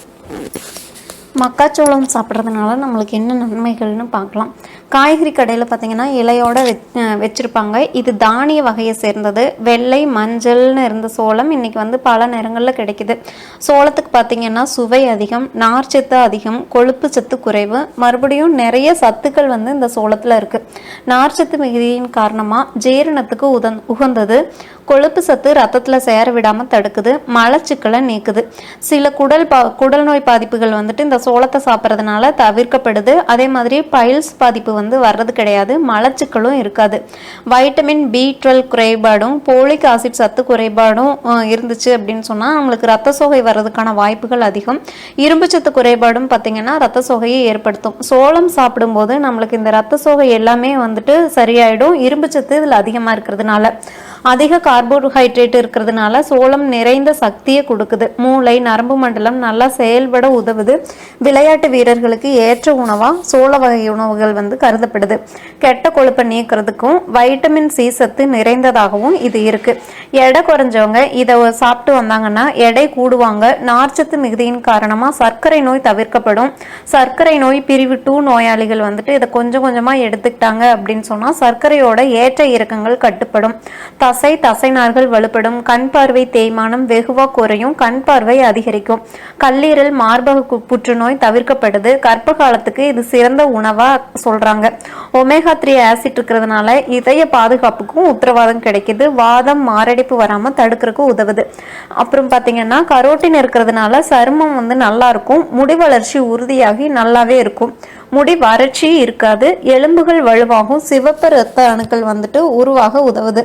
Thank you. மக்காச்சோளம் சாப்பிட்றதுனால நம்மளுக்கு என்ன நன்மைகள்னு பார்க்கலாம். காய்கறி கடையில் பார்த்தீங்கன்னா இலையோட வெச் வச்சுருப்பாங்க. இது தானிய வகையை சேர்ந்தது. வெள்ளை மஞ்சள்னு இருந்த சோளம் இன்றைக்கி வந்து பல நிறங்களில் கிடைக்குது. சோளத்துக்கு பார்த்தீங்கன்னா சுவை அதிகம் நார்ச்சத்து அதிகம் கொழுப்பு சத்து குறைவு. மறுபடியும் நிறைய சத்துக்கள் வந்து இந்த சோளத்தில் இருக்குது நார்ச்சத்து மிகுதியின் காரணமாக ஜீரணத்துக்கு உதந் உகந்தது. கொழுப்பு சத்து ரத்தத்தில் சேர விடாமல் தடுக்குது. மலச்சிக்கலை நீக்குது. சில குடல் பா குடல் நோய் பாதிப்புகள் வந்துட்டு இந்த சோளத்தை சாப்பிட்றதுனால தவிர்க்கப்படுது. அதே மாதிரி பைல்ஸ் பாதிப்பு வந்து வர்றது கிடையாது. மலச்சிக்கலும் இருக்காது. வைட்டமின் பி டுவெல் குறைபாடும் போலிக் ஆசிட் சத்து குறைபாடும் இருந்துச்சு அப்படின்னு சொன்னால் நம்மளுக்கு ரத்த சோகை வர்றதுக்கான வாய்ப்புகள் அதிகம். இரும்பு சத்து குறைபாடும் பார்த்திங்கன்னா ரத்த சோகையை ஏற்படுத்தும். சோளம் சாப்பிடும்போது நம்மளுக்கு இந்த ரத்த சோகை எல்லாமே வந்துட்டு சரியாயிடும். இரும்பு சத்து இதில் அதிகமாக இருக்கிறதுனால. அதிக கார்போஹைட்ரேட் இருக்கிறதுனால சோளம் நிறைந்த சக்தியை கொடுக்குது. மூளை நரம்பு மண்டலம் நல்லா செயல்பட உதவுது. விளையாட்டு வீரர்களுக்கு ஏற்ற உணவாக சோள வகை உணவுகள் வந்து கருதப்படுது. கெட்ட கொழுப்பை நீக்கிறதுக்கும் வைட்டமின் சி சத்து நிறைந்ததாகவும் இது இருக்கு. எடை குறைஞ்சவங்க இதை சாப்பிட்டு வந்தாங்கன்னா எடை கூடுவாங்க. நார்ச்சத்து மிகுதியின் காரணமாக சர்க்கரை நோய் தவிர்க்கப்படும். சர்க்கரை நோய் பிரிவு டூ நோயாளிகள் வந்துட்டு இதை கொஞ்சம் கொஞ்சமாக எடுத்துக்கிட்டாங்க அப்படின்னு சொன்னால் சர்க்கரையோட ஏற்ற இறக்கங்கள் கட்டுப்படும். தசை தசைநார்கள் வலுப்படும் கண் பார்வை தேய்மானம் வெகுவா குறையும் கண் பார்வை அதிகரிக்கும். கல்லீரல் மார்பக புற்றுநோய் தவிர்க்கப்படுது. கர்ப்ப காலத்துக்கு இது சிறந்த உணவா சொல்றாங்க. ஒமேகா த்ரீ ஆசிட் இருக்கிறதுனால இதய பாதுகாப்புக்கும் உத்தரவாதம் கிடைக்குது. வாதம் மாரடைப்பு வராம தடுக்கிறதுக்கு உதவுது. அப்புறம் பாத்தீங்கன்னா கரோட்டின் இருக்கிறதுனால சருமம் வந்து நல்லா இருக்கும். முடி வளர்ச்சி உறுதியாகி நல்லாவே இருக்கும். முடி வறட்சி இருக்காது எலும்புகள் வலுவாகும் சிவப்பு இரத்த அணுக்கள் வந்துட்டு உருவாக உதவுது.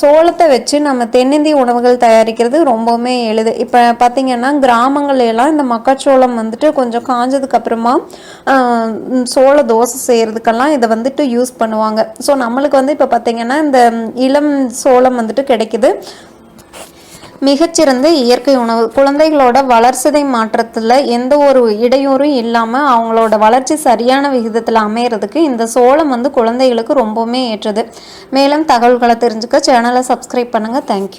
சோளத்தை வச்சு நம்ம தென்னிந்திய உணவுகள் தயாரிக்கிறது ரொம்பவுமே எளிது. இப்போ பார்த்தீங்கன்னா கிராமங்களெல்லாம் இந்த மக்காச்சோளம் வந்துட்டு கொஞ்சம் காஞ்சதுக்கு அப்புறமா சோள தோசை செய்கிறதுக்கெல்லாம் இதை வந்துட்டு யூஸ் பண்ணுவாங்க. ஸோ நம்மளுக்கு வந்து இப்போ பார்த்தீங்கன்னா இந்த இளம் சோளம் வந்துட்டு கிடைக்குது. மிகச்சிறந்த இயற்கை உணவு. குழந்தைகளோட வளர்சிதை மாற்றத்தில் எந்த ஒரு இடையூறும் இல்லாமல் அவங்களோட வளர்ச்சி சரியான விகிதத்தில் அமையிறதுக்கு இந்த சோளம் வந்து குழந்தைகளுக்கு ரொம்பவுமே ஏற்றது. மேலும் தகவல்களை தெரிஞ்சுக்க சேனலை சப்ஸ்கிரைப் பண்ணுங்கள் தேங்க்யூ